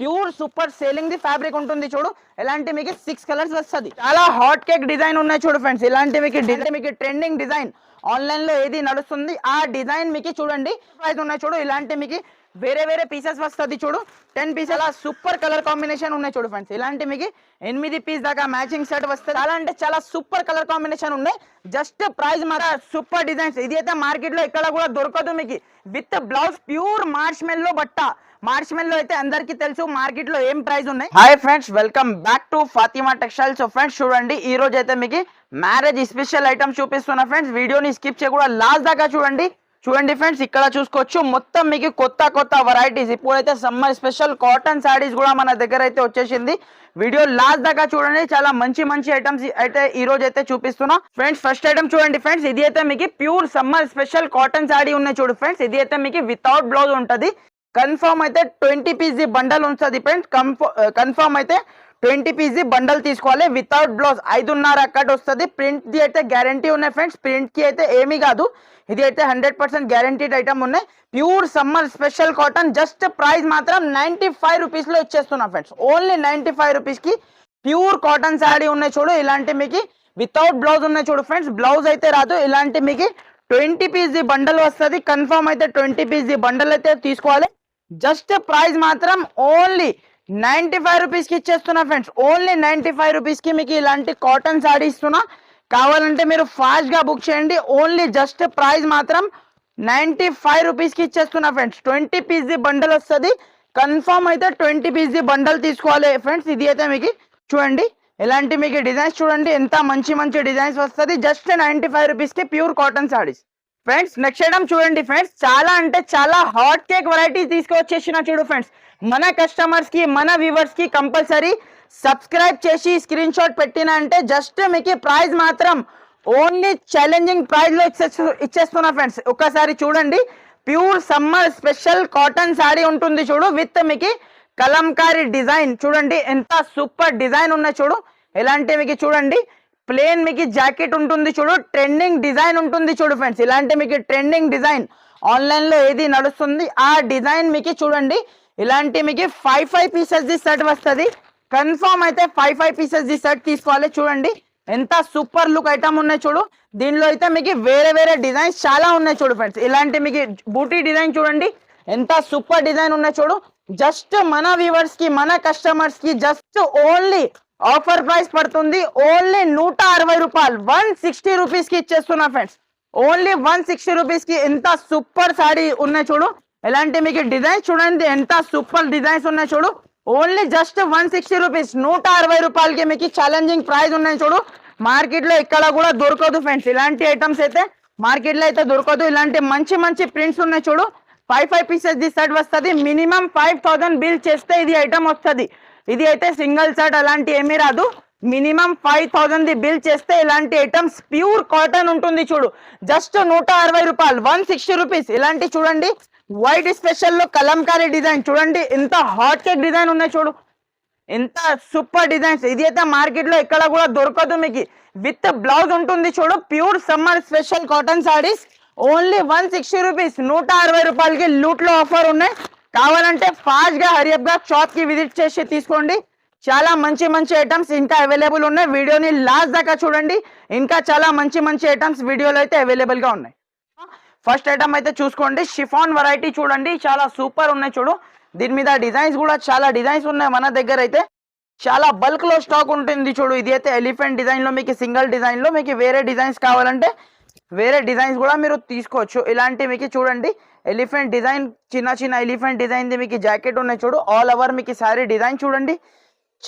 Pure super selling the fabric ఉంటుంది చూడు. ఇలాంటి మీకు సిక్స్ కలర్స్ వస్తుంది. చాలా హాట్ కేక్ డిజైన్ ఉన్నాయి చూడు ఫ్రెండ్స్ ఇలాంటి మీకు డిజైన్ మీకు ట్రెండింగ్ డిజైన్ ఆన్లైన్లో ఏది నడుస్తుంది ఆ డిజైన్ మీకు చూడండి. ప్రైస్ ఉన్నాయి చూడు. ఇలాంటి మీకు వేరే వేరే పీసెస్ వస్తుంది చూడు. టెన్ పీస్ అలా సూపర్ కలర్ కాంబినేషన్ ఉన్నాయి చూడు ఫ్రెండ్స్ ఇలాంటి మీకు ఎనిమిది పీస్ దాకా మ్యాచింగ్ సెట్ వస్తుంది. అలా అంటే చాలా సూపర్ కలర్ కాంబినేషన్ ఉన్నాయి. జస్ట్ ప్రైస్ మాత్రం సూపర్ డిజైన్స్ ఇది అయితే మార్కెట్లో ఎక్కడ కూడా దొరకదు మీకు. With blouse pure marshmallow బట్ట. మార్చిమెల్లో అయితే అందరికీ తెలుసు మార్కెట్లో ఏం ప్రైస్ ఉన్నాయి? Hi friends welcome back to Fatima textiles friends చూడండి ఈ రోజు అయితే మీకు మ్యారేజ్ స్పెషల్ ఐటమ్ చూపిస్తున్నా ఫ్రెండ్స్ వీడియోని స్కిప్ చేయకుండా లాస్ట్ దాకా చూడండి. చూడండి ఫ్రెండ్స్ ఇక్కడ చూసుకోవచ్చు. మొత్తం మీకు కొత్త కొత్త వెరైటీస్ ఇప్పుడైతే సమ్మర్ స్పెషల్ కాటన్ శారీస్ కూడా మన దగ్గర అయితే వచ్చేసింది. వీడియో లాస్ట్ దాకా చూడండి. చాలా మంచి మంచి ఐటమ్స్ అయితే ఈ రోజు అయితే చూపిస్తున్నా. ఫ్రెండ్స్ ఫస్ట్ ఐటమ్ చూడండి ఫ్రెండ్స్ ఇది అయితే మీకు pure summer special cotton sari ఉన్నాయి చూడు ఫ్రెండ్స్ ఇది అయితే మీకు వితౌట్ బ్లౌజ్ ఉంటుంది. కన్ఫామ్ అయితే ట్వంటీ పీజీ బండల్ ఉంటుంది ఫ్రెండ్స్. కన్ఫామ్ అయితే ట్వంటీ పీజీ బండల్ తీసుకోవాలి. వితౌట్ బ్లౌజ్ ఐదున్నర కట్ వస్తుంది. ప్రింట్ది అయితే గ్యారంటీ ఉన్నాయి ఫ్రెండ్స్. ప్రింట్కి అయితే ఏమీ కాదు. ఇది అయితే హండ్రెడ్ పర్సెంట్ గ్యారంటీడ్ ఐటమ్ ఉన్నాయి. Pure summer special cotton. Just price మాత్రం నైన్టీ ఫైవ్ రూపీస్లో ఇచ్చేస్తున్నా ఫ్రెండ్స్. ఓన్లీ నైన్టీ ఫైవ్ రూపీస్కి ప్యూర్ కాటన్ శారీ ఉన్నాయి చూడు. ఇలాంటి మీకు వితౌట్ బ్లౌజ్ ఉన్నాయి చూడు ఫ్రెండ్స్. బ్లౌజ్ అయితే రాదు. ఇలాంటి మీకు ట్వంటీ పీస్ ది బండల్ వస్తుంది. కన్ఫర్మ్ అయితే ట్వంటీ పీస్ ది బండల్ అయితే తీసుకోవాలి. జస్ట్ ప్రైస్ మాత్రం ఓన్లీ నైన్టీ ఫైవ్ రూపీస్కి ఇచ్చేస్తున్నా ఫ్రెండ్స్. ఓన్లీ నైన్టీ ఫైవ్ రూపీస్కి మీకు ఇలాంటి కాటన్ శారీ ఇస్తున్నా. కావాలంటే మీరు ఫాస్ట్గా బుక్ చేయండి. ఓన్లీ జస్ట్ ప్రైస్ మాత్రం నైంటీ ఫైవ్ రూపీస్కి ఇచ్చేస్తున్నా ఫ్రెండ్స్. ట్వంటీ పీస్ది బండల్ వస్తుంది. కన్ఫర్మ్ అయితే ట్వంటీ పీస్ది బండల్ తీసుకోవాలి ఫ్రెండ్స్. ఇది అయితే మీకు చూడండి. ఇలాంటి మీకు డిజైన్స్ చూడండి. ఎంత మంచి మంచి డిజైన్స్ వస్తుంది. జస్ట్ నైన్టీ ఫైవ్ రూపీస్కి pure cotton saris. Friends next item చూడండి ఫ్రెండ్స్ చాలా అంటే చాలా హాట్ కేక్ వెరైటీస్ తీసుకొచ్చేసిన చూడు ఫ్రెండ్స్ మన కస్టమర్స్కి మన వ్యూవర్స్కి కంపల్సరీ సబ్స్క్రైబ్ చేసి స్క్రీన్ షాట్ పెట్టిన అంటే జస్ట్ మీకు ప్రైజ్ మాత్రం ఓన్లీ ఛాలెంజింగ్ ప్రైజ్లో ఇచ్చే- ఇచ్చేస్తున్నా ఫ్రెండ్స్ ఒకసారి చూడండి. Pure summer special cotton sari ఉంటుంది చూడు విత్ మీకు కలంకారీ డిజైన్. చూడండి ఎంత సూపర్ డిజైన్ ఉన్నాయి చూడు. ఎలాంటి మీకు చూడండి. ప్లేన్ మీకు జాకెట్ ఉంటుంది చూడు ట్రెండింగ్ డిజైన్ ఉంటుంది చూడు ఫ్రెండ్స్ ఇలాంటి మీకు ట్రెండింగ్ డిజైన్ ఆన్లైన్లో ఏది నడుస్తుంది ఆ డిజైన్ మీకు చూడండి. ఇలాంటి మీకు five five pieces the set వస్తుంది. కన్ఫర్మ్ అయితే five five pieces the set తీసుకోవాలి చూడండి. ఎంత సూపర్ లుక్ ఐటమ్ ఉన్నాయి చూడు. దీనిలో అయితే మీకు వేరే వేరే డిజైన్స్ చాలా ఉన్నాయి చూడు ఫ్రెండ్స్ ఇలాంటి మీకు బూటీ డిజైన్ చూడండి. ఎంత సూపర్ డిజైన్ ఉన్నాయి చూడు. జస్ట్ మన వ్యూవర్స్కి మన కస్టమర్స్కి జస్ట్ ఓన్లీ ఆఫర్ ప్రైస్ పడుతుంది. ఓన్లీ నూట అరవై రూపాయలు. వన్ సిక్స్టీ రూపీస్కి ఇచ్చేస్తున్నా ఫ్రెండ్స్. ఓన్లీ వన్ సిక్స్టీ రూపీస్కి ఎంత సూపర్ శారీ ఉన్నాయి చూడు. ఎలాంటి మీకు డిజైన్స్ చూడండి. ఎంత సూపర్ డిజైన్స్ ఉన్నాయి చూడు. Only just one sixty rupees. నూట అరవై రూపాయలకి మీకు ఛాలెంజింగ్ ప్రైస్ ఉన్నాయి చూడు. మార్కెట్లో ఇక్కడ కూడా దొరకదు ఫ్రెండ్స్. ఇలాంటి ఐటమ్స్ అయితే మార్కెట్లో అయితే దొరకదు. ఇలాంటి మంచి మంచి ప్రింట్స్ ఉన్నాయి చూడు. Five five pieces the set వస్తుంది. మినిమం ఫైవ్ థౌసండ్ బిల్ చేస్తే ఇది ఐటమ్ వస్తుంది. ఇది అయితే సింగిల్ షర్ట్ అలాంటి ఏమీ రాదు. మినిమం ఫైవ్ థౌజండ్ ది బిల్ చేస్తే ఇలాంటి ఐటమ్స్ ప్యూర్ కాటన్ ఉంటుంది చూడు. జస్ట్ నూట అరవై రూపాయలు వన్ సిక్స్టీ రూపీస్. ఇలాంటి చూడండి వైట్ స్పెషల్లో కలంకారీ డిజైన్. చూడండి ఎంత హాట్ కేక్ డిజైన్ ఉన్నాయి చూడు. ఎంత సూపర్ డిజైన్స్. ఇది అయితే మార్కెట్లో ఎక్కడ కూడా దొరకదు మీకు. విత్ బ్లౌజ్ ఉంటుంది చూడు pure summer special cotton saris. Only one sixty rupees. నూట అరవై రూపాయలకి లూట్లో ఆఫర్ ఉన్నాయి. కావాలంటే ఫాస్ట్గా హరియప్గా షాప్కి విజిట్ చేసి తీసుకోండి. చాలా మంచి మంచి ఐటమ్స్ ఇంకా అవైలబుల్ ఉన్నాయి. వీడియోని లాస్ట్ దాకా చూడండి. ఇంకా చాలా మంచి మంచి ఐటమ్స్ వీడియోలో అయితే అవైలబుల్గా ఉన్నాయి. ఫస్ట్ ఐటమ్ అయితే చూసుకోండి. షిఫాన్ వెరైటీ చూడండి. చాలా సూపర్ ఉన్నాయి చూడు. దీని మీద డిజైన్స్ కూడా చాలా డిజైన్స్ ఉన్నాయి మన దగ్గర అయితే. చాలా బల్క్లో స్టాక్ ఉంటుంది చూడు. ఇది అయితే ఎలిఫెంట్ డిజైన్లో మీకు సింగిల్ డిజైన్లో మీకు వేరే డిజైన్స్ కావాలంటే వేరే డిజైన్స్ కూడా మీరు తీసుకోవచ్చు. ఇలాంటి మీకు చూడండి. ఎలిఫెంట్ డిజైన్ చిన్న చిన్న ఎలిఫెంట్ డిజైన్ ది మీకు జాకెట్ ఉన్నాయి చూడు. ఆల్ ఓవర్ మీకు శారీ డిజైన్ చూడండి.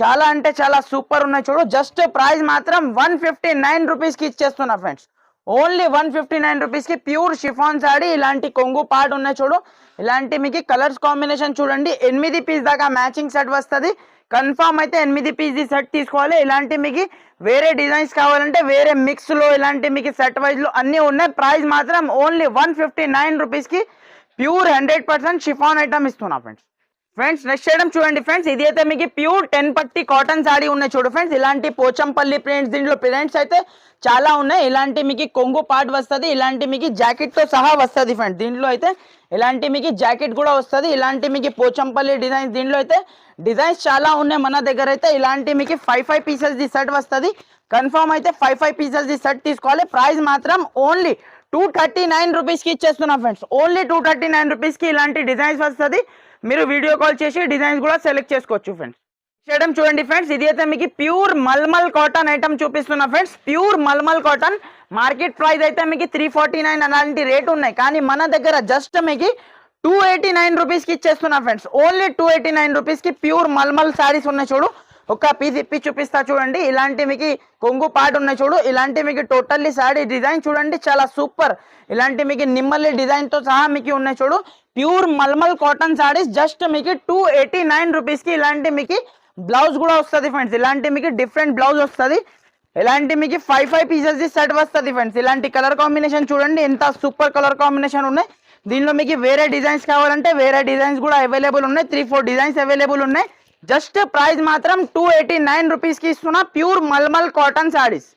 చాలా అంటే చాలా సూపర్ ఉన్నాయి చూడు. జస్ట్ ప్రైస్ మాత్రం వన్ ఫిఫ్టీ నైన్ రూపీస్కి ఇచ్చేస్తున్నా friends only one fifty nine రూపీస్కి ప్యూర్ షిఫాన్ సాడీ ఇలాంటి కొంగు పార్ట్ ఉన్నాయి చూడు. ఇలాంటి మీకు కలర్స్ కాంబినేషన్ చూడండి. ఎనిమిది పీస్ దాకా మ్యాచింగ్ సెట్ వస్తుంది. కన్ఫామ్ అయితే ఎనిమిది పీస్ సెట్ తీసుకోవాలి. ఇలాంటి మీకు వేరే డిజైన్స్ కావాలంటే వేరే మిక్స్లో ఇలాంటి మీకు సెట్ వైజ్ అన్నీ ఉన్నాయి. ప్రైస్ మాత్రం ఓన్లీ వన్ ఫిఫ్టీ నైన్ రూపీస్కి pure hundred percent chiffon item ఇస్తున్నా ఫ్రెండ్స్ ఫ్రెండ్స్ నెక్స్ట్ ఐటమ్ చూడండి ఫ్రెండ్స్ ఇది అయితే మీకు ప్యూర్ టెన్ పట్టి కాటన్ సాడీ ఉన్నాయి చూడు ఫ్రెండ్స్ ఇలాంటి పోచంపల్లి ప్రింట్స్ దీంట్లో ప్రింట్స్ అయితే చాలా ఉన్నాయి. ఇలాంటి మీకు కొంగు పార్ట్ వస్తుంది ఇలాంటి మీకు జాకెట్తో సహా వస్తుంది ఫ్రెండ్స్ దీంట్లో అయితే ఇలాంటి మీకు జాకెట్ కూడా వస్తుంది ఇలాంటి మీకు పోచంపల్లి డిజైన్స్ దీంట్లో అయితే డిజైన్స్ చాలా ఉన్నాయి మన దగ్గర అయితే. ఇలాంటి మీకు five five pieces the set వస్తుంది. కన్ఫర్మ్ అయితే five five pieces the set తీసుకోవాలి. ప్రైస్ మాత్రం ఓన్లీ టూ థర్టీ నైన్ రూపీస్కి ఇచ్చేస్తున్నాం friends only two thirty nine రూపీస్కి ఇలాంటి డిజైన్స్ వస్తుంది. మీరు వీడియో కాల్ చేసి డిజైన్స్ కూడా సెలెక్ట్ చేసుకోవచ్చు ఫ్రెండ్స్ చేయడం చూడండి ఫ్రెండ్స్ ఇది అయితే మీకు ప్యూర్ మల్మల్ కాటన్ ఐటమ్ చూపిస్తున్నా friends pure mulmul cotton market price అయితే మీకు త్రీ ఫార్టీ నైన్ అలాంటి రేట్ ఉన్నాయి. కానీ మన దగ్గర జస్ట్ మీకు టూ ఎయిటీ నైన్ రూపీస్కి ఇచ్చేస్తున్నా friends only two eighty nine రూపీస్కి ప్యూర్ మల్మల్ శారీస్ ఉన్నాయి చూడు. ఒక పీస్ ఇప్పి చూపిస్తా చూడండి. ఇలాంటి మీకు కొంగు పాటు ఉన్నాయి చూడు. ఇలాంటి మీకు టోటల్లీ శారీ డిజైన్ చూడండి. చాలా సూపర్. ఇలాంటి మీకు నిమ్మల్లి డిజైన్తో సహా మీకు ఉన్నాయి చూడు. Pure mulmul cotton saris. Just మీకు టూ ఎయిటీ నైన్ రూపీస్కి ఇలాంటి మీకు బ్లౌజ్ కూడా వస్తుంది ఫ్రెండ్స్ ఇలాంటి మీకు డిఫరెంట్ బ్లౌజ్ వస్తుంది. ఇలాంటి మీకు ఫైవ్ ఫైవ్ పీసెస్ సెట్ వస్తుంది ఫ్రెండ్స్ ఇలాంటి కలర్ కాంబినేషన్ చూడండి. ఎంత సూపర్ కలర్ కాంబినేషన్ ఉన్నాయి. దీనిలో మీకు వేరే డిజైన్స్ కావాలంటే వేరే డిజైన్స్ కూడా అవైలబుల్ ఉన్నాయి. త్రీ ఫోర్ డిజైన్స్ అవైలబుల్ ఉన్నాయి. జస్ట్ ప్రైస్ మాత్రం టూ ఎయిటీ నైన్ రూపీస్కి ఇస్తున్నా. ప్యూర్ మల్మల్ కాటన్ శారీస్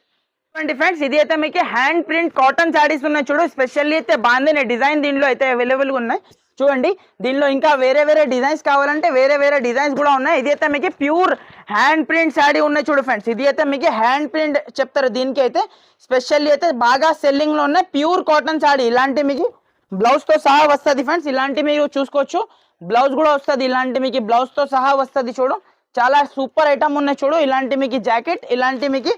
చూడండి ఫ్రెండ్స్ ఇది అయితే మీకు హ్యాండ్ ప్రింట్ కాటన్ శారీస్ ఉన్నాయి చూడు. స్పెషల్లీ అయితే బాగుంది. డిజైన్ దీనిలో అయితే అవైలబుల్గా ఉన్నాయి. చూడండి దీనిలో ఇంకా వేరే వేరే డిజైన్స్ కావాలంటే వేరే వేరే డిజైన్స్ కూడా ఉన్నాయి. ఇది అయితే మీకు ప్యూర్ హ్యాండ్ ప్రింట్ శాడీ ఉన్నాయి చూడు ఫ్రెండ్స్ ఇది అయితే మీకు హ్యాండ్ ప్రింట్ చెప్తారు. దీనికి అయితే స్పెషల్లీ అయితే బాగా సెల్లింగ్లో ఉన్నాయి. ప్యూర్ కాటన్ శాడీ ఇలాంటి మీకు బ్లౌజ్తో సహా వస్తుంది ఫ్రెండ్స్ ఇలాంటి మీరు చూసుకోవచ్చు. బ్లౌజ్ కూడా వస్తుంది. ఇలాంటి మీకు బ్లౌజ్తో సహా వస్తుంది చూడు. చాలా సూపర్ ఐటమ్ ఉన్నాయి చూడు. ఇలాంటి మీకు జాకెట్ ఇలాంటి మీకు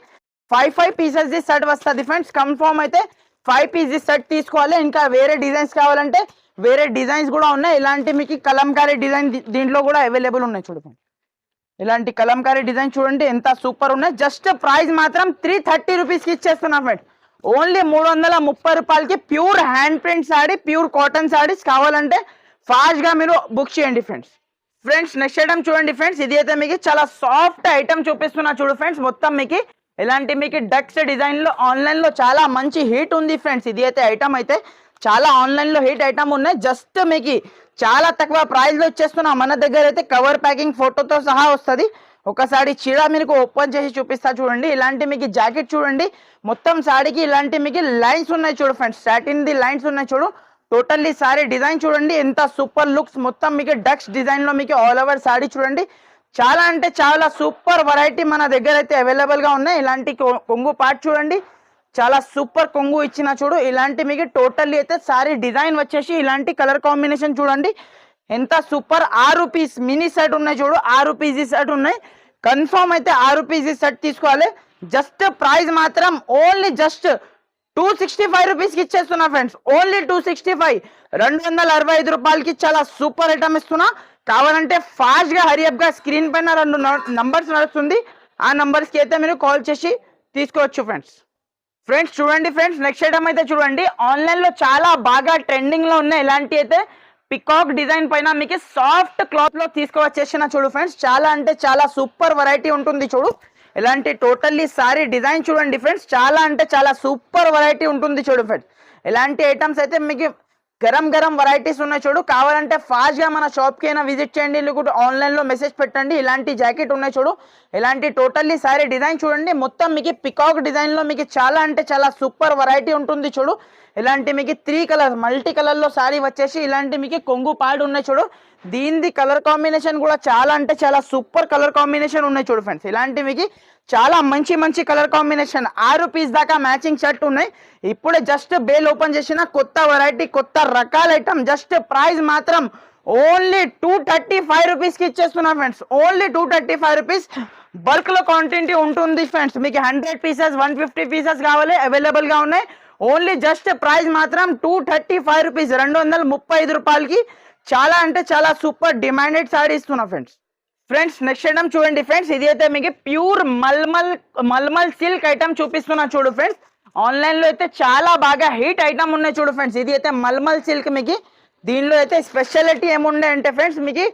five five pieces the set వస్తుంది ఫ్రెండ్స్ కన్ఫర్మ్ అయితే ఫైవ్ పీస్ సెట్ తీసుకోవాలి. ఇంకా వేరే డిజైన్స్ కావాలంటే వేరే డిజైన్స్ కూడా ఉన్నాయి. ఇలాంటి మీకు కలంకారీ డిజైన్ దీంట్లో కూడా అవైలబుల్ ఉన్నాయి చూడు ఇలాంటి కలంకారీ డిజైన్ చూడండి. ఎంత సూపర్ ఉన్నాయి. జస్ట్ ప్రైస్ మాత్రం త్రీ థర్టీ రూపీస్కి ఇచ్చేస్తున్నా ఫ్రెండ్ ఓన్లీ మూడు వందల ముప్పై రూపాయలకి pure hand print sari pure cotton saris కావాలంటే ఫాస్ట్గా మీరు బుక్ చేయండి ఫ్రెండ్స్. ఫ్రెండ్స్ నెక్స్ట్ ఐటమ్ చూడండి ఫ్రెండ్స్. ఇది అయితే మీకు చాలా సాఫ్ట్ ఐటమ్ చూపిస్తున్నా చూడు ఫ్రెండ్స్. మొత్తం మీకు ఇలాంటి మీకు డక్స్ డిజైన్లో ఆన్లైన్లో చాలా మంచి హీట్ ఉంది ఫ్రెండ్స్. ఇది అయితే ఐటమ్ అయితే చాలా ఆన్లైన్లో హీట్ ఐటమ్ ఉన్నాయి. జస్ట్ మీకు చాలా తక్కువ ప్రైస్లో లో మన దగ్గర అయితే కవర్ ప్యాకింగ్ ఫోటోతో సహా వస్తుంది. ఒకసారి చీర మీకు ఓపెన్ చేసి చూపిస్తా చూడండి. ఇలాంటి మీకు జాకెట్ చూడండి. మొత్తం సాడీకి ఇలాంటి మీకు లైన్స్ ఉన్నాయి చూడు ఫ్రెండ్స్. సాటిన్ ది లైన్స్ ఉన్నాయి చూడు. టోటల్లీ సారీ డిజైన్ చూడండి ఎంత సూపర్ లుక్స్ మొత్తం మీకు డక్స్ డిజైన్లో మీకు ఆల్ ఓవర్ సారీ చూడండి. చాలా అంటే చాలా సూపర్ వెరైటీ మన దగ్గర అయితే అవైలబుల్గా ఉన్నాయి. ఇలాంటి కొ- కొంగు పార్ట్ చూడండి. చాలా సూపర్ కొంగు ఇచ్చిన చూడు. ఇలాంటి మీకు టోటల్లీ అయితే సారీ డిజైన్ వచ్చేసి ఇలాంటి కలర్ కాంబినేషన్ చూడండి. ఎంత సూపర్ ఆరు పీస్ మినీ సెట్ ఉన్నాయి చూడు. ఆరు పీస్ సెట్ ఉన్నాయి. కన్ఫర్మ్ అయితే ఆరు పీస్ సెట్ తీసుకోవాలి. జస్ట్ ప్రైస్ మాత్రం only just two sixty five రూపీస్కి ఇచ్చేస్తున్నా friends only two sixty five రెండు వందల అరవై ఐదు రూపాయలకి చాలా సూపర్ ఐటమ్ ఇస్తున్నా. కావాలంటే ఫాస్ట్గా హరియప్గా స్క్రీన్ పైన రెండు నంబర్స్ నడుస్తుంది. ఆ నంబర్స్కి అయితే మీరు కాల్ చేసి తీసుకోవచ్చు ఫ్రెండ్స్ ఫ్రెండ్స్ చూడండి ఫ్రెండ్స్ నెక్స్ట్ ఐటమ్ అయితే చూడండి. ఆన్లైన్లో చాలా బాగా ట్రెండింగ్లో ఉన్నాయి. ఇలాంటి అయితే పికాక్ డిజైన్ పైన మీకు సాఫ్ట్ క్లాత్లో తీసుకువచ్చేసిన చూడు ఫ్రెండ్స్ చాలా అంటే చాలా సూపర్ వెరైటీ ఉంటుంది చూడు. ఇలాంటి టోటల్లీ సారీ డిజైన్ చూడండి ఫ్రెండ్స్ చాలా అంటే చాలా సూపర్ వెరైటీ ఉంటుంది చూడు ఫ్రెండ్స్ ఇలాంటి ఐటమ్స్ అయితే మీకు గరం గరం వెరైటీస్ ఉన్నాయి చూడు. కావాలంటే ఫాస్ట్గా మన షాప్కి అయినా విజిట్ చేయండి లేకుంటే ఆన్లైన్లో మెసేజ్ పెట్టండి. ఇలాంటి జాకెట్ ఉన్నాయి చూడు. ఇలాంటి టోటల్లీ సారీ డిజైన్ చూడండి. మొత్తం మీకు పికాక్ డిజైన్లో మీకు చాలా అంటే చాలా సూపర్ వెరైటీ ఉంటుంది చూడు. ఇలాంటి మీకు త్రీ కలర్ మల్టీ కలర్లో సారీ వచ్చేసి ఇలాంటి మీకు కొంగు పాడు ఉన్నాయి చూడు. దీనిది కలర్ కాంబినేషన్ కూడా చాలా అంటే చాలా సూపర్ కలర్ కాంబినేషన్ ఉన్నాయి చూడు ఫ్రెండ్స్. ఇలాంటి మీకు చాలా మంచి మంచి కలర్ కాంబినేషన్. ఆరు పీస్ దాకా మ్యాచింగ్ షర్ట్ ఉన్నాయి. ఇప్పుడే జస్ట్ బేల్ ఓపెన్ చేసిన కొత్త వెరైటీ కొత్త రకాల ఐటమ్ జస్ట్ ప్రైస్ మాత్రం ఓన్లీ టూ థర్టీ ఫైవ్ రూపీస్కి ఇచ్చేస్తున్నా friends. Only two thirty five rupees బల్క్లో క్వాంటిటీ ఉంటుంది ఫ్రెండ్స్. మీకు hundred pieces one fifty pieces కావాలి అవైలబుల్గా ఉన్నాయి. ఓన్లీ జస్ట్ ప్రైస్ మాత్రం టూ థర్టీ ఫైవ్ రూపీస్ రెండు వందల ముప్పై ఐదు రూపాయలకి చాలా అంటే చాలా సూపర్ డిమాండెడ్ సారీ ఇస్తున్నా ఫ్రెండ్స్ ఫ్రెండ్స్ నెక్స్ట్ ఐటమ్ చూడండి ఫ్రెండ్స్ ఇది అయితే మీకు pure mulmul mulmul silk item చూపిస్తున్నా చూడు ఫ్రెండ్స్ ఆన్లైన్లో అయితే చాలా బాగా హీట్ ఐటమ్ ఉన్నాయి చూడు ఫ్రెండ్స్ ఇది అయితే మల్మల్ సిల్క్ మీకు. దీనిలో అయితే స్పెషాలిటీ ఏముండే అంటే ఫ్రెండ్స్ మీకు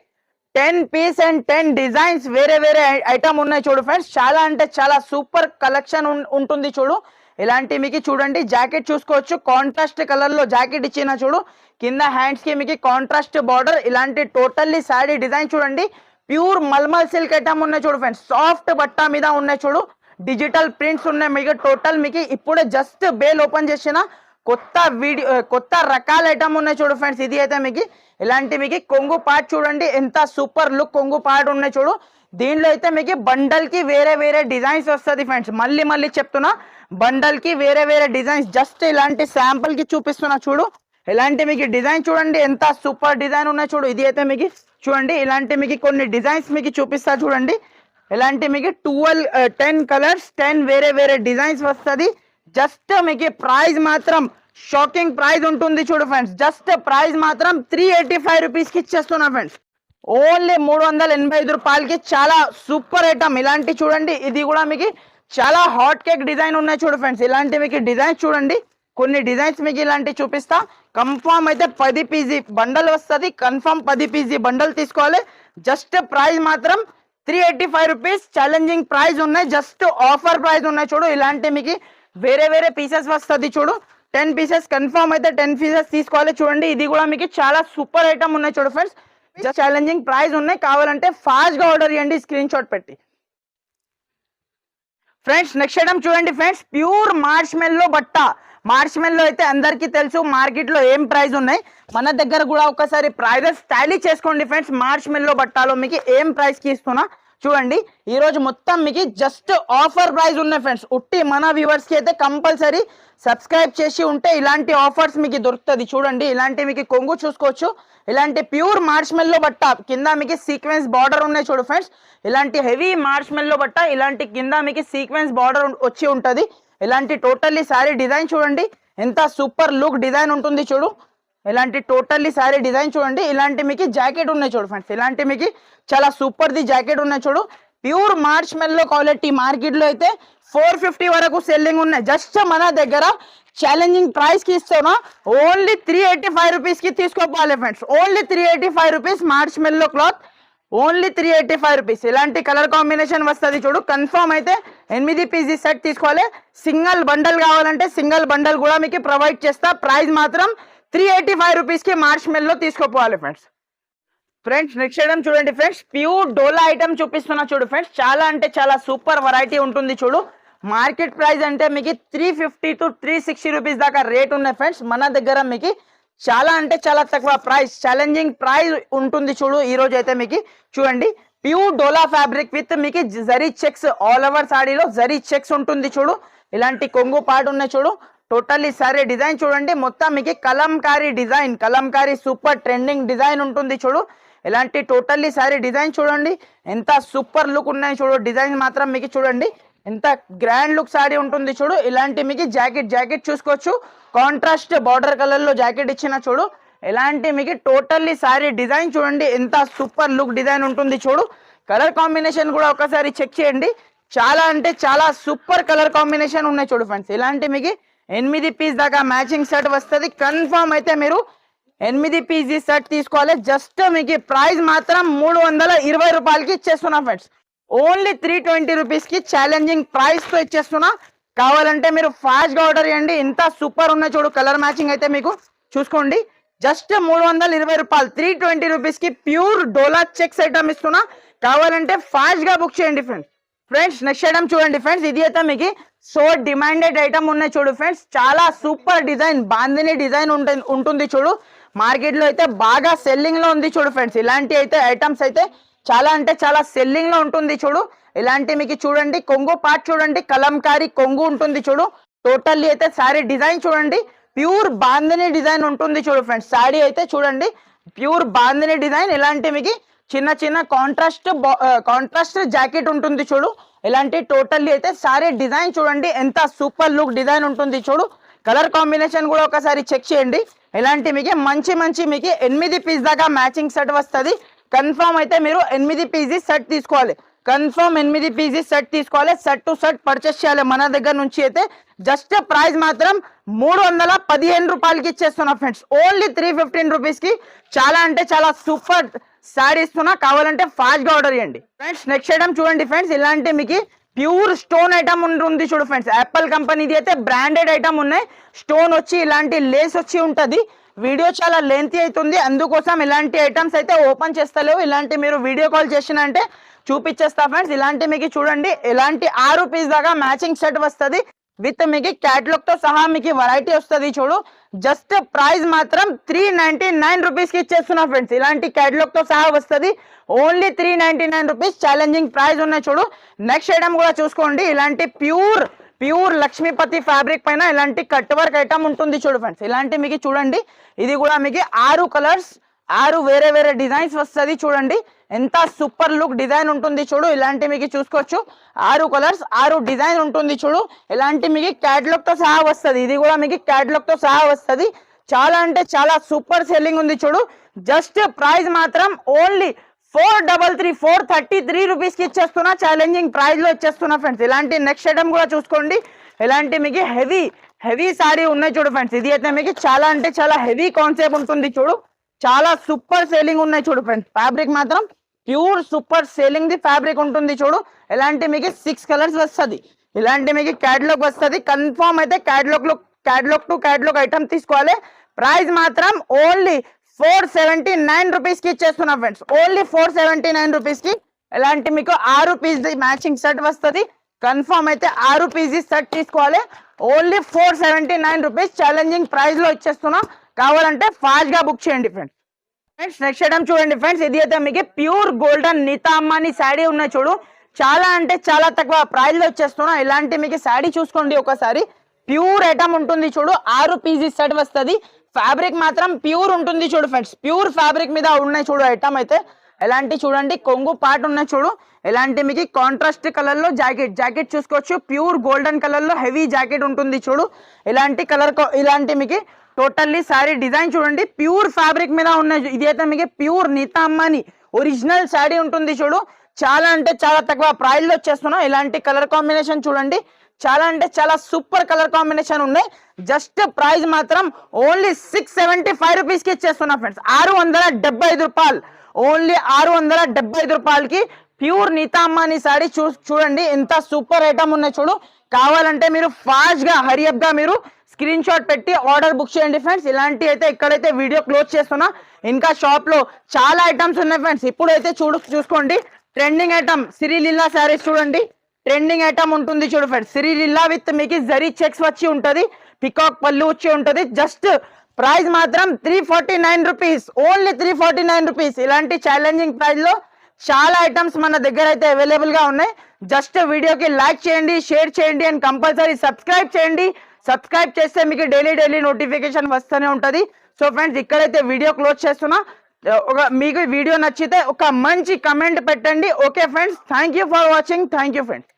ten piece and ten designs వేరే వేరే ఐటమ్ ఉన్నాయి చూడు ఫ్రెండ్స్ చాలా అంటే చాలా సూపర్ కలెక్షన్ ఉంటుంది చూడు. ఇలాంటి మీకు చూడండి జాకెట్ చూసుకోవచ్చు. కాంట్రాస్ట్ కలర్లో జాకెట్ ఇచ్చిన చూడు కింద హ్యాండ్స్కి మీకు కాంట్రాస్ట్ బార్డర్ ఇలాంటి టోటల్లీ శారీ డిజైన్ చూడండి. ప్యూర్ మల్మల్ సిల్క్ ఐటమ్ ఉన్నాయి చూడు ఫ్రెండ్స్. సాఫ్ట్ బట్ట మీద ఉన్నాయి చూడు డిజిటల్ ప్రింట్స్ ఉన్నాయి మీకు. టోటల్ మీకు ఇప్పుడే జస్ట్ బేల్ ఓపెన్ చేసిన కొత్త వీడియో కొత్త రకాల ఐటమ్ ఉన్నాయి చూడు ఫ్రెండ్స్. ఇది అయితే మీకు ఇలాంటి మీకు కొంగు పార్ట్ చూడండి. ఎంత సూపర్ లుక్ కొంగు పార్ట్ ఉన్నాయి చూడు. దీనిలో అయితే మీకు బండల్కి వేరే వేరే డిజైన్స్ వస్తుంది ఫ్రెండ్స్ మళ్ళీ మళ్ళీ చెప్తున్నా బండల్కి వేరే వేరే డిజైన్స్. జస్ట్ ఇలాంటి శాంపుల్కి చూపిస్తున్నా చూడు. ఇలాంటి మీకు డిజైన్ చూడండి ఎంత సూపర్ డిజైన్ ఉన్నాయి చూడు. ఇది అయితే మీకు చూడండి ఇలాంటి మీకు కొన్ని డిజైన్స్ మీకు చూపిస్తా చూడండి. ఇలాంటి మీకు ట్వెల్వ్ టెన్ కలర్స్ టెన్ వేరే వేరే డిజైన్స్ వస్తుంది. జస్ట్ మీకు ప్రైజ్ మాత్రం షాకింగ్ ప్రైజ్ ఉంటుంది చూడు ఫ్రెండ్స్ జస్ట్ ప్రైజ్ మాత్రం త్రీ ఎయిటీ ఫైవ్ రూపీస్కి ఇచ్చేస్తున్నా ఫ్రెండ్స్ ఓన్లీ మూడు వందల ఎనభై ఐదు రూపాయలకి చాలా సూపర్ ఐటమ్. ఇలాంటి చూడండి ఇది కూడా మీకు చాలా హాట్ కేక్ డిజైన్ ఉన్నాయి చూడు ఫ్రెండ్స్. ఇలాంటి మీకు డిజైన్స్ చూడండి కొన్ని డిజైన్స్ మీకు ఇలాంటి చూపిస్తా. కన్ఫామ్ అయితే పది పీజీ బండల్ వస్తుంది. కన్ఫామ్ పది పీజీ బండల్ తీసుకోవాలి. జస్ట్ ప్రైస్ మాత్రం three eighty five rupees. Challenging price ఉన్నాయి. జస్ట్ ఆఫర్ ప్రైస్ ఉన్నాయి చూడు. ఇలాంటి మీకు వేరే వేరే పీసెస్ వస్తుంది చూడు. టెన్ పీసెస్ కన్ఫామ్ అయితే టెన్ పీసెస్ తీసుకోవాలి చూడండి. ఇది కూడా మీకు చాలా సూపర్ ఐటమ్ ఉన్నాయి చూడు ఫ్రెండ్స్. జస్ట్ ఛాలెంజింగ్ ప్రైజ్ ఉన్నాయి. కావాలంటే ఫాస్ట్గా ఆర్డర్ చేయండి. స్క్రీన్ షాట్ పెట్టి. ఫ్రెండ్స్ నెక్స్ట్ ఐటమ్ చూడండి ఫ్రెండ్స్ ప్యూర్ మార్చ్ మెల్లో బట్ట. మార్చ్ మెల్లో అయితే అందరికీ తెలుసు. మార్కెట్లో ఏం ప్రైస్ ఉన్నాయి? మన దగ్గర కూడా ఒకసారి ప్రైజెస్ టాలీ చేసుకోండి ఫ్రెండ్స్ మార్చ్ మెల్లో బట్టాలో మీకు ఏం ప్రైస్కి ఇస్తున్నా? చూడండి ఈరోజు మొత్తం మీకు జస్ట్ ఆఫర్ ప్రైస్ ఉన్నాయి ఫ్రెండ్స్ ఉట్టి మన వ్యూవర్స్కి అయితే కంపల్సరీ సబ్స్క్రైబ్ చేసి ఉంటే ఇలాంటి ఆఫర్స్ మీకు దొరుకుతుంది. చూడండి ఇలాంటి మీకు కొంగు చూసుకోవచ్చు. ఇలాంటి ప్యూర్ మార్ష్మెల్లో బట్ట కింద మీకు సీక్వెన్స్ బార్డర్ ఉన్నాయి చూడు ఫ్రెండ్స్ ఇలాంటి హెవీ మార్ష్మెల్లో బట్ట ఇలాంటి కింద మీకు సీక్వెన్స్ బార్డర్ వచ్చి ఉంటుంది. ఇలాంటి టోటల్లీ శారీ డిజైన్ చూడండి ఎంత సూపర్ లుక్ డిజైన్ ఉంటుంది చూడు. ఇలాంటి టోటల్లీ శారీ డిజైన్ చూడండి. ఇలాంటి మీకు జాకెట్ ఉన్నాయి చూడు ఫ్రెండ్స్ ఇలాంటి మీకు చాలా సూపర్ ది జాకెట్ ఉన్నాయి చూడు. ప్యూర్ మార్చ్ మెల్లో క్వాలిటీ మార్కెట్లో అయితే ఫోర్ ఫిఫ్టీ వరకు సెల్లింగ్ ఉన్నాయి. జస్ట్ మన దగ్గర ఛాలెంజింగ్ ప్రైస్కి ఇస్తున్నా. ఓన్లీ త్రీ ఎయిటీ ఫైవ్ రూపీస్కి friends only three eighty five rupees marshmallow cloth only three eighty five rupees ఇలాంటి కలర్ కాంబినేషన్ వస్తుంది చూడు. కన్ఫర్మ్ అయితే ఎనిమిది పీజీ సెట్ తీసుకోవాలి. సింగిల్ బండల్ కావాలంటే సింగిల్ బండల్ కూడా మీకు ప్రొవైడ్ చేస్తా. ప్రైస్ మాత్రం త్రీ ఎయిటీ ఫైవ్ రూపీస్కి మార్చ్ మెల్లో తీసుకోపోవాలి ఫ్రెండ్స్. ఫ్రెండ్స్ నెక్స్ట్ ఐటమ్ చూడండి ఫ్రెండ్స్. ప్యూర్ డోలా ఐటమ్ చూపిస్తున్నా చూడు ఫ్రెండ్స్. చాలా అంటే చాలా సూపర్ వెరైటీ ఉంటుంది చూడు. మార్కెట్ ప్రైస్ అంటే మీకు three fifty to three sixty rupees దాకా రేట్ ఉన్నాయి ఫ్రెండ్స్. మన దగ్గర మీకు చాలా అంటే చాలా తక్కువ ప్రైస్ ఛాలెంజింగ్ ప్రైస్ ఉంటుంది చూడు ఈ రోజు అయితే మీకు. చూడండి ప్యూర్ డోలా ఫ్యాబ్రిక్ విత్ మీకు జరీ చెక్స్. ఆల్ ఓవర్ సాడీలో జరీ చెక్స్ ఉంటుంది చూడు. ఇలాంటి కొంగు పాటు ఉన్నాయి చూడు. టోటల్లీ సారీ డిజైన్ చూడండి. మొత్తం మీకు Kalamkari design Kalamkari super trending design ఉంటుంది చూడు. ఇలాంటి టోటల్లీ సారీ డిజైన్ చూడండి. ఎంత సూపర్ లుక్ ఉన్నాయి చూడు. డిజైన్ మాత్రం మీకు చూడండి. ఎంత గ్రాండ్ లుక్ సారీ ఉంటుంది చూడు. ఇలాంటి మీకు జాకెట్ జాకెట్ చూసుకోవచ్చు. కాంట్రాస్ట్ బార్డర్ కలర్లో జాకెట్ ఇచ్చిన చూడు. ఇలాంటి మీకు టోటల్లీ సారీ డిజైన్ చూడండి. ఎంత సూపర్ లుక్ డిజైన్ ఉంటుంది చూడు. కలర్ కాంబినేషన్ కూడా ఒకసారి చెక్ చేయండి. చాలా అంటే చాలా సూపర్ కలర్ కాంబినేషన్ ఉన్నాయి చూడు ఫ్రెండ్స్. ఇలాంటి మీకు ఎనిమిది పీస్ దాకా మ్యాచింగ్ సెట్ వస్తుంది. కన్ఫర్మ్ అయితే మీరు ఎనిమిది పీజీ సెట్ తీసుకోవాలి. జస్ట్ మీకు ప్రైస్ మాత్రం మూడు వందల ఇరవై రూపాయలకి ఇచ్చేస్తున్నా ఫ్రెండ్స్ ఓన్లీ త్రీ ట్వంటీ రూపీస్కి ఛాలెంజింగ్ ప్రైస్తో ఇచ్చేస్తున్నా. కావాలంటే మీరు ఫాస్ట్గా ఆర్డర్ చేయండి. ఇంత సూపర్ ఉన్నాయి చూడు కలర్ మ్యాచింగ్ అయితే మీకు. చూసుకోండి. జస్ట్ మూడు వందల ఇరవై రూపాయలు త్రీ ట్వంటీ రూపీస్కి ప్యూర్ డోలా చెక్స్ ఐటమ్ ఇస్తున్నా. కావాలంటే ఫాస్ట్గా బుక్ చేయండి ఫ్రెండ్స్ ఫ్రెండ్స్ నెక్స్ట్ ఐటమ్ చూడండి ఫ్రెండ్స్. ఇది అయితే మీకు సో డిమాండెడ్ ఐటమ్ ఉన్నాయి చూడు ఫ్రెండ్స్. చాలా సూపర్ డిజైన్ బాందిని డిజైన్ ఉంటుంది చూడు. మార్కెట్లో అయితే బాగా సెల్లింగ్లో ఉంది చూడు ఫ్రెండ్స్. ఇలాంటి అయితే ఐటమ్స్ అయితే చాలా అంటే చాలా సెల్లింగ్లో ఉంటుంది చూడు. ఇలాంటి మీకు చూడండి కొంగు పార్ట్ చూడండి కలంకారీ కొంగు ఉంటుంది చూడు. టోటల్లీ అయితే శారీ డిజైన్ చూడండి. ప్యూర్ బాందిని డిజైన్ ఉంటుంది చూడు ఫ్రెండ్స్. సారీ అయితే చూడండి ప్యూర్ బాందిని డిజైన్ ఇలాంటి మీకు చిన్న చిన్న కాంట్రాస్ట్ కాంట్రాస్ట్ జాకెట్ ఉంటుంది చూడు. ఇలాంటి టోటల్లీ అయితే సారీ డిజైన్ చూడండి. ఎంత సూపర్ లుక్ డిజైన్ ఉంటుంది చూడు. కలర్ కాంబినేషన్ కూడా ఒకసారి చెక్ చేయండి. ఇలాంటి మీకు మంచి మంచి మీకు ఎనిమిది పీస్ దాకా మ్యాచింగ్ సెట్ వస్తుంది. కన్ఫర్మ్ అయితే మీరు ఎనిమిది పీజీ సెట్ తీసుకోవాలి. కన్ఫర్మ్ ఎనిమిది పీజీ సెట్ తీసుకోవాలి. సెట్ టు సెట్ పర్చేస్ చేయాలి మన దగ్గర నుంచి అయితే. జస్ట్ ప్రైస్ మాత్రం మూడు వందల పదిహేను రూపాయలకి ఇచ్చేస్తున్నా ఫ్రెండ్స్ ఓన్లీ త్రీ ఫిఫ్టీన్ రూపీస్కి చాలా అంటే చాలా సూపర్ శారీ ఇస్తున్నా కావాలంటే ఫాస్ట్గా ఆర్డర్ చేయండి. ఫ్రెండ్స్ నెక్స్ట్ ఐటమ్ చూడండి ఫ్రెండ్స్ ఇలాంటి మీకు ప్యూర్ స్టోన్ ఐటమ్ ఉంటుంది చూడు ఫ్రెండ్స్ యాపిల్ కంపెనీది అయితే బ్రాండెడ్ ఐటమ్ ఉన్నాయి. స్టోన్ వచ్చి ఇలాంటి లేస్ వచ్చి ఉంటది. వీడియో చాలా లెంతీ అవుతుంది. అందుకోసం ఇలాంటి ఐటమ్స్ అయితే ఓపెన్ చేస్తలేవు. ఇలాంటి మీరు వీడియో కాల్ చేసిన అంటే చూపించేస్తా ఫ్రెండ్స్ ఇలాంటి మీకు చూడండి ఇలాంటి ఆరు పీస్ దాకా మ్యాచింగ్ సెట్ వస్తుంది. విత్ మీకు క్యాటలాగ్తో సహా మీకు వెరైటీ వస్తుంది చూడు. జస్ట్ ప్రైస్ మాత్రం త్రీ నైన్టీ నైన్ రూపీస్కి ఇచ్చేస్తున్నా ఫ్రెండ్స్ ఇలాంటి క్యాటలాగ్తో సహా వస్తుంది. Only three ninety nine rupees challenging price ఉన్నాయి చూడు. నెక్స్ట్ ఐటమ్ కూడా చూసుకోండి. ఇలాంటి ప్యూర్ ప్యూర్ లక్ష్మీపతి ఫ్యాబ్రిక్ పైన ఇలాంటి కట్ వర్క్ ఐటమ్ ఉంటుంది చూడు ఫ్రెండ్స్ ఇలాంటి మీకు చూడండి. ఇది కూడా మీకు ఆరు కలర్స్ ఆరు వేరే వేరే డిజైన్స్ వస్తుంది చూడండి. ఎంత సూపర్ లుక్ డిజైన్ ఉంటుంది చూడు ఇలాంటి మీకు చూసుకోవచ్చు. ఆరు కలర్స్ ఆరు డిజైన్ ఉంటుంది చూడు. ఇలాంటి మీకు క్యాట్లాగ్తో సహా వస్తుంది. ఇది కూడా మీకు క్యాటలాగ్తో సహా వస్తుంది. చాలా అంటే చాలా సూపర్ సెల్లింగ్ ఉంది చూడు. జస్ట్ ప్రైస్ మాత్రం only four double three four thirty three రూపీస్కి ఇచ్చేస్తున్నా. ఛాలెంజింగ్ ప్రైస్లో ఇచ్చేస్తున్నా ఫ్రెండ్స్ ఇలాంటి నెక్స్ట్ ఐటమ్ కూడా చూసుకోండి. ఇలాంటి మీకు హెవీ హెవీ సారీ ఉన్నాయి చూడు ఫ్రెండ్స్ ఇది అయితే మీకు చాలా అంటే చాలా హెవీ కాన్సెప్ట్ ఉంటుంది చూడు. చాలా సూపర్ సేలింగ్ ఉన్నాయి చూడు ఫ్రెండ్స్ ఫ్యాబ్రిక్ మాత్రం pure super selling the fabric ఉంటుంది చూడు. ఇలాంటి మీకు సిక్స్ కలర్స్ వస్తుంది. ఇలాంటి మీకు క్యాటలాగ్ వస్తుంది. కన్ఫామ్ అయితే క్యాటలాగ్లో క్యాటలాగ్ టు క్యాటలాగ్ ఐటమ్ తీసుకోవాలి. ప్రైస్ మాత్రం ఓన్లీ ఫోర్ సెవెంటీ నైన్ రూపీస్కి ఇచ్చేస్తున్నాం ఇచ్చేస్తున్నా friends only four seventy nine రూపీస్కి ఇలాంటి మీకు ఆరు పీస్ మ్యాచింగ్ సెట్ వస్తుంది. కన్ఫామ్ అయితే ఆరు పీస్ సెట్ తీసుకోవాలి. Only four seventy nine rupees challenging ప్రైస్లో ఇచ్చేస్తున్నాం. కావాలంటే ఫాస్ట్గా బుక్ చేయండి ఫ్రెండ్స్ ఫ్రెండ్స్ నెక్స్ట్ ఐటమ్ చూడండి ఫ్రెండ్స్. ఇది అయితే మీకు ప్యూర్ గోల్డెన్ నీతా అమ్మాని శాడీ ఉన్నాయి చూడు. చాలా అంటే చాలా తక్కువ ప్రైజ్లో వచ్చేస్తున్నా. ఇలాంటి మీకు శాడీ చూసుకోండి ఒకసారి. ప్యూర్ ఐటమ్ ఉంటుంది చూడు. ఆరు పీజీ సెట్ వస్తుంది. ఫ్యాబ్రిక్ మాత్రం ప్యూర్ ఉంటుంది చూడు ఫ్రెండ్స్. ప్యూర్ ఫ్యాబ్రిక్ మీద ఉన్నాయి చూడు ఐటమ్ అయితే. ఎలాంటి చూడండి కొంగు పార్ట్ ఉన్నాయి చూడు. ఎలాంటి మీకు కాంట్రాస్ట్ కలర్లో జాకెట్ జాకెట్ చూసుకోవచ్చు. ప్యూర్ గోల్డెన్ కలర్లో హెవీ జాకెట్ ఉంటుంది చూడు. ఇలాంటి కలర్ ఇలాంటి మీకు టోటల్లీ శారీ డిజైన్ చూడండి. ప్యూర్ ఫ్యాబ్రిక్ మీద ఉన్నాయి ఇది అయితే మీకు ప్యూర్ నీతా అమ్మాని ఒరిజినల్ శారీ ఉంటుంది చూడు. చాలా అంటే చాలా తక్కువ ప్రైజ్లో వచ్చేస్తున్నాం. ఇలాంటి కలర్ కాంబినేషన్ చూడండి. చాలా అంటే చాలా సూపర్ కలర్ కాంబినేషన్ ఉన్నాయి. జస్ట్ ప్రైస్ మాత్రం ఓన్లీ సిక్స్ సెవెంటీ ఫైవ్ రూపీస్కి ఇచ్చేస్తున్నా ఫ్రెండ్స్ ఆరు వందల డెబ్బై ఐదు రూపాయలు. ఓన్లీ ఆరు వందల డెబ్బై ఐదు రూపాయలకి ప్యూర్ నీతా అమ్మాని శారీ చూ చూడండి. ఎంత సూపర్ ఐటమ్ ఉన్నాయి చూడు. కావాలంటే మీరు ఫాస్ట్గా హరియప్గా మీరు స్క్రీన్ షాట్ పెట్టి ఆర్డర్ బుక్ చేయండి ఫ్రెండ్స్. ఇలాంటి అయితే ఇక్కడైతే వీడియో క్లోజ్ చేస్తున్నా. ఇంకా షాప్లో చాలా ఐటమ్స్ ఉన్నాయి ఫ్రెండ్స్. ఇప్పుడైతే చూడు చూసుకోండి. ట్రెండింగ్ ఐటమ్ సిరిలిల్లా శారీస్ చూడండి. ట్రెండింగ్ ఐటమ్ ఉంటుంది చూడు ఫ్రెండ్స్. సిరిలిల్లా విత్ మీకు జరీ చెక్స్ వచ్చి ఉంటుంది. పికాక్ పళ్ళు వచ్చి ఉంటుంది. జస్ట్ ప్రైస్ మాత్రం three forty nine rupees only three forty nine rupees ఇలాంటి ఛాలెంజింగ్ ప్రైస్లో చాలా ఐటమ్స్ మన దగ్గర అయితే అవైలబుల్గా ఉన్నాయి. జస్ట్ వీడియోకి లైక్ చేయండి షేర్ చేయండి అండ్ కంపల్సరీ సబ్స్క్రైబ్ చేయండి. సబ్స్క్రైబ్ చేస్తే మీకు డైలీ డైలీ నోటిఫికేషన్ వస్తూనే ఉంటుంది. సో ఫ్రెండ్స్ ఇక్కడైతే వీడియో క్లోజ్ చేస్తున్నా. ఒక మీకు వీడియో నచ్చితే ఒక మంచి కమెంట్ పెట్టండి. Okay friends thank you for watching. Thank you friends.